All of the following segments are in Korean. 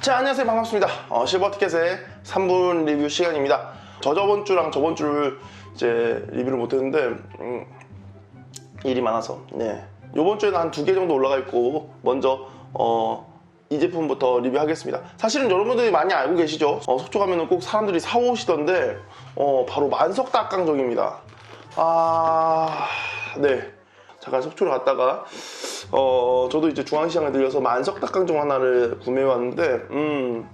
자 안녕하세요. 반갑습니다. 어, 실버티켓의 3분 리뷰 시간입니다. 저 저번 주랑 저번 주를 이제 리뷰를 못했는데 음, 일이 많아서. 네. 요번 주에는 한 두 개 정도 올라가 있고 먼저 어, 이 제품부터 리뷰하겠습니다. 사실은 여러분들이 많이 알고 계시죠? 어, 속초 가면 은 꼭 사람들이 사오시던데 어, 바로 만석 닭강정입니다. 아네. 잠깐 속초를 갔다가 어 저도 이제 중앙시장에 들려서 만석 닭강정 하나를 구매해 왔는데 음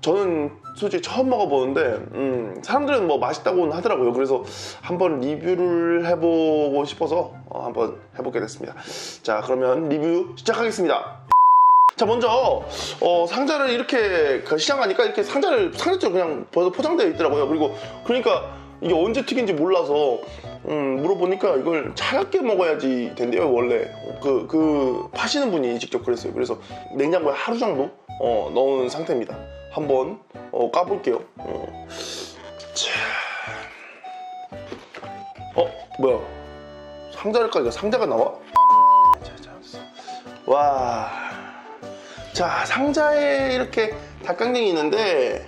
저는 솔직히 처음 먹어보는데 음 사람들은 뭐 맛있다고는 하더라고요. 그래서 한번 리뷰를 해보고 싶어서 어, 한번 해보게 됐습니다. 자 그러면 리뷰 시작하겠습니다. 자 먼저 어, 상자를 이렇게 그 시장 가니까 이렇게 상자를 상자처럼 그냥 벌써 포장되어 있더라고요. 그리고 그러니까 이게 언제 튀긴지 몰라서 음, 물어보니까 이걸 차갑게 먹어야지 된대요 원래 그, 그 파시는 분이 직접 그랬어요 그래서 냉장고에 하루 정도 어, 넣은 상태입니다 한번 어, 까볼게요 어. 자. 어 뭐야 상자를 까니까 상자가 나와? 와. 자, 상자에 이렇게 닭강정이 있는데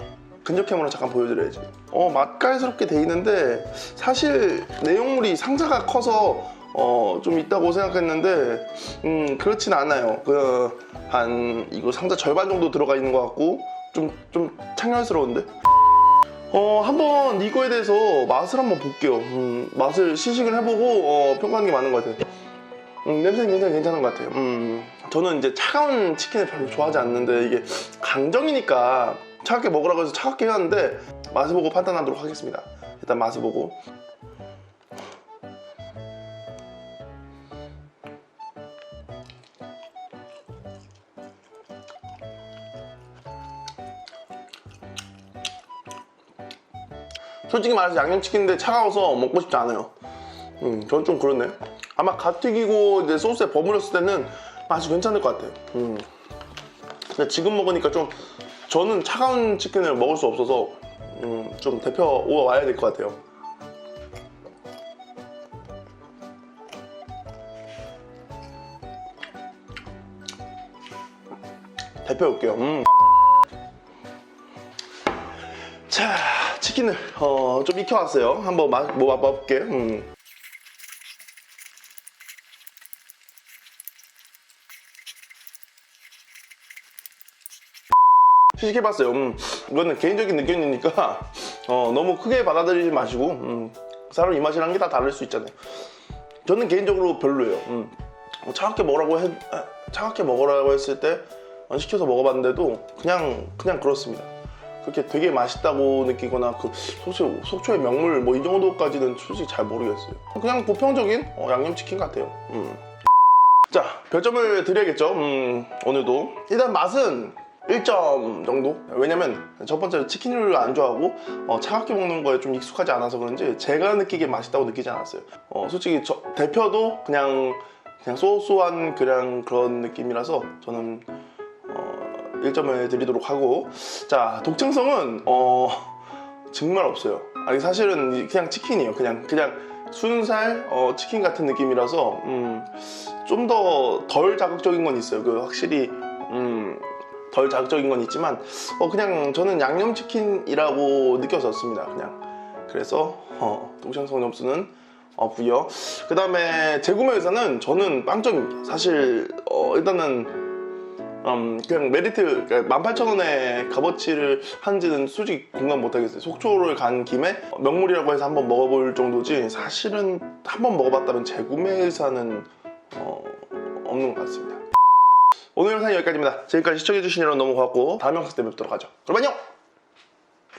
근접캠으로 잠깐 보여드려야지. 어, 맛깔스럽게 돼 있는데 사실 내용물이 상자가 커서 어, 좀 있다고 생각했는데 음, 그렇진 않아요. 그, 한 이거 상자 절반 정도 들어가 있는 것 같고 좀, 좀 창렬스러운데? 어, 한번 이거에 대해서 맛을 한번 볼게요. 음, 맛을 시식을 해보고 어, 평가하는 게 맞는 것 같아요. 음, 냄새는 굉장히 괜찮은 것 같아요. 음, 저는 이제 차가운 치킨을 별로 좋아하지 않는데 이게 강정이니까 차갑게 먹으라고 해서 차갑게 해왔는데 맛을 보고 판단하도록 하겠습니다. 일단 맛을 보고. 솔직히 말해서 양념치킨인데 차가워서 먹고 싶지 않아요. 음, 저는 좀 그렇네. 아마 갓 튀기고 이제 소스에 버무렸을 때는 맛이 괜찮을 것 같아요. 음. 근데 지금 먹으니까 좀 저는 차가운 치킨을 먹을 수 없어서 음, 좀 데펴 와야 될 것 같아요. 데펴 올게요. 음. 자, 치킨을 어, 좀 익혀왔어요. 한번 맛, 뭐 맛볼게. 음. 시식해봤어요. 음, 이거는 개인적인 느낌이니까 어, 너무 크게 받아들이지 마시고 음, 사람 입맛이라는 게 다 다를 수 있잖아요. 저는 개인적으로 별로예요. 음, 뭐 차갑게 먹으라고 해, 아, 차갑게 먹으라고 했을 때 어, 시켜서 먹어봤는데도 그냥 그냥 그렇습니다. 그렇게 되게 맛있다고 느끼거나 그 속초, 속초의 명물 뭐 이 정도까지는 솔직히 잘 모르겠어요. 그냥 보편적인 어, 양념치킨 같아요. 음. 자 별점을 드려야겠죠. 음, 오늘도 일단 맛은 1점 정도? 왜냐면 첫 번째로 치킨류를 안 좋아하고 어, 차갑게 먹는 거에 좀 익숙하지 않아서 그런지 제가 느끼기에 맛있다고 느끼지 않았어요. 어, 솔직히 저, 대표도 그냥 그냥 소소한 그냥 그런 느낌이라서 저는 어, 1점을 드리도록 하고 자 독창성은 어, 정말 없어요. 아니 사실은 그냥 치킨이에요. 그냥 그냥 순살 어, 치킨 같은 느낌이라서 음, 좀 더 덜 자극적인 건 있어요. 그 확실히 음, 덜 자극적인 건 있지만 어, 그냥 저는 양념치킨이라고 느껴졌습니다. 그냥 그래서 어, 독창성 점수는 어, 부여. 그 다음에 재구매 의사는 저는 빵점입니다. 사실 어, 일단은 음, 그냥 메리트 그러니까 18,000원의 값어치를 한지는 솔직히 공감 못하겠어요. 속초를 간 김에 명물이라고 해서 한번 먹어볼 정도지 사실은 한번 먹어봤다면 재구매 의사는 어, 없는 것 같습니다. 오늘 영상 여기까지입니다. 지금까지 시청해주신 여러분 너무 고맙고 다음 영상 때 뵙도록 하죠. 그럼 안녕!